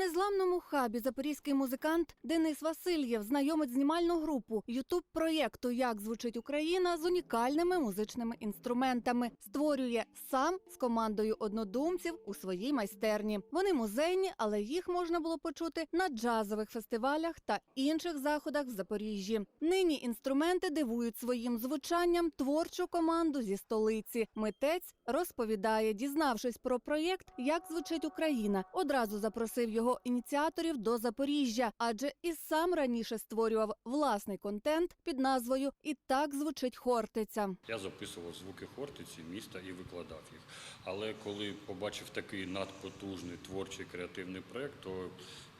незламному хабі запорізький музикант Денис Васильєв знайомить знімальну групу ютуб проєкту Як звучить Україна з унікальними музичними інструментами. Створює сам з командою однодумців у своїй майстерні. Вони музейні, але їх можна було почути на джазових фестивалях та інших заходах в Запоріжжі. Нині інструменти дивують своїм звучанням творчу команду зі столиці. Митець розповідає, дізнавшись про проєкт Як звучить Україна, одразу запросив його ініціаторів до Запоріжжя, адже і сам раніше створював власний контент під назвою І так звучить Хортиця. Я записував звуки Хортиці міста і викладав їх. Але коли побачив такий надпотужний творчий креативний проект, то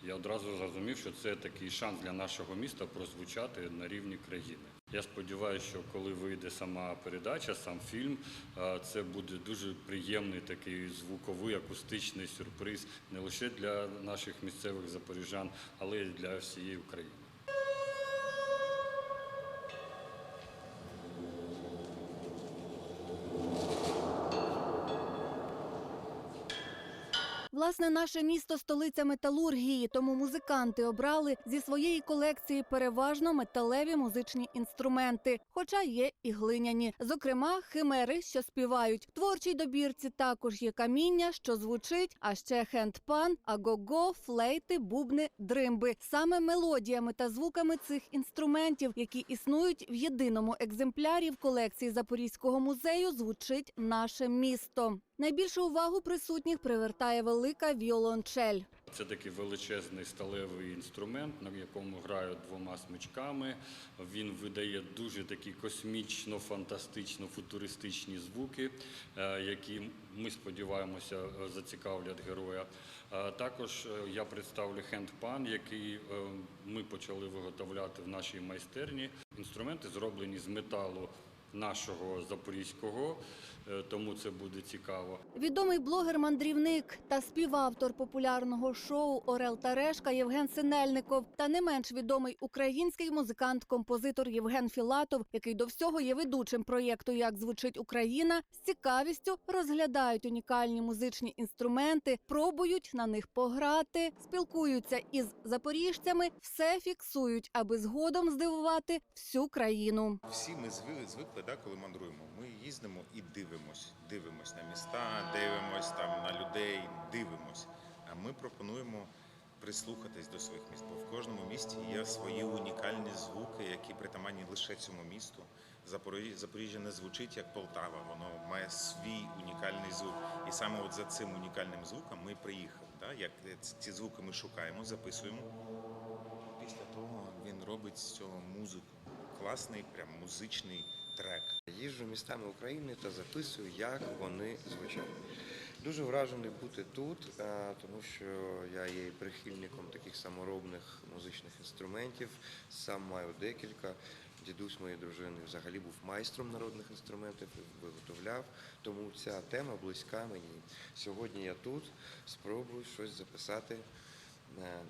я одразу зрозумів, що це такий шанс для нашого міста прозвучати на рівні країни. Я сподіваюся, що коли вийде сама передача, сам фільм, це буде дуже приємний такий звуковий акустичний сюрприз не лише для наших місцевих запоріжан, але й для всієї України. Власне, наше місто столиця металургії, тому музиканти обрали зі своєї колекції переважно металеві музичні інструменти, хоча є і глиняні. Зокрема, химери, що співають. Творчій добірці також є каміння, що звучить, а ще хендпан, агого, флейти, бубни, дримби. Саме мелодіями та звуками цих інструментів, які існують в єдиному екземплярі в колекції Запорізького музею, звучить наше місто. Найбільшу увагу присутніх привертає велика віолончель. Це такий величезний сталевий інструмент, на якому грають двома смичками. Він видає дуже такі космічно, фантастично, футуристичні звуки, е, які ми сподіваємося зацікавлять героя. Е, Також е, я представлю хендпан, який ми почали виготовляти в нашій майстерні. Інструменти зроблені з металу. Нашого запорізького, е, тому це буде цікаво. Відомий блогер-мандрівник та співавтор популярного шоу Орел та Решка Євген Синельников та не менш відомий український музикант-композитор Євген Філатов, який до всього є ведучим проєкту Як звучить Україна, з цікавістю розглядають унікальні музичні інструменти, пробують на них пограти, спілкуються із запоріжцями, все фіксують, аби згодом здивувати всю країну. Всі ми звикли, звикли да, коли мандруємо. Ми їздимо і дивимось. Дивимось на міста, дивимось там на людей, дивимось. А ми пропонуємо прислухатись до своїх міст. Бо в кожному місті є свої унікальні звуки, які притаманні лише цьому місту. Запоріжжя не звучить як Полтава, воно має свій унікальний звук. І саме от за цим унікальним звуком ми приїхали. Да? Як ці звуки ми шукаємо, записуємо. Після того він робить з цього музику. Класний, прям музичний трек. Їжджу містами України та записую, як вони звучать. Дуже вражений бути тут, е, тому що я є прихильником таких саморобних музичних інструментів. Сам маю декілька. Дідусь моєї дружини взагалі був майстром народних інструментів, виготовляв. Тому ця тема близька мені. Сьогодні я тут спробую щось записати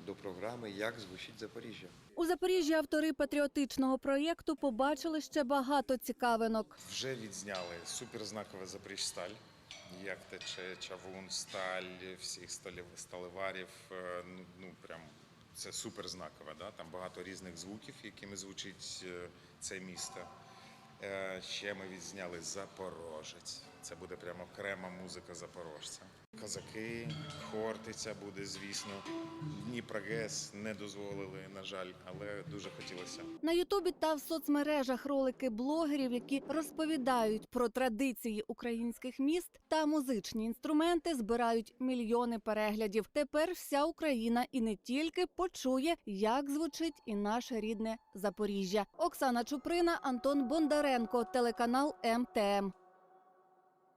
до програми Як звучить Запоріжжя. У Запоріжжі автори патріотичного проєкту побачили ще багато цікавинок. Вже відзняли суперзнакове Запоріжсталь. Як тече чавун, сталь, всіх сталів, сталеварів. Е, Ну, прям це суперзнакове. Да? Там багато різних звуків, якими звучить е, це місто. Е, Ще ми відзняли Запорожець. Це буде прямо окрема музика запорожця. Козаки, Хортиця буде, звісно. Дніпрогес не дозволили, на жаль, але дуже хотілося. На Ютубі та в соцмережах ролики блогерів, які розповідають про традиції українських міст та музичні інструменти, збирають мільйони переглядів. Тепер вся Україна і не тільки почує, як звучить і наше рідне Запоріжжя. Оксана Чуприна, Антон Бондаренко, телеканал МТМ.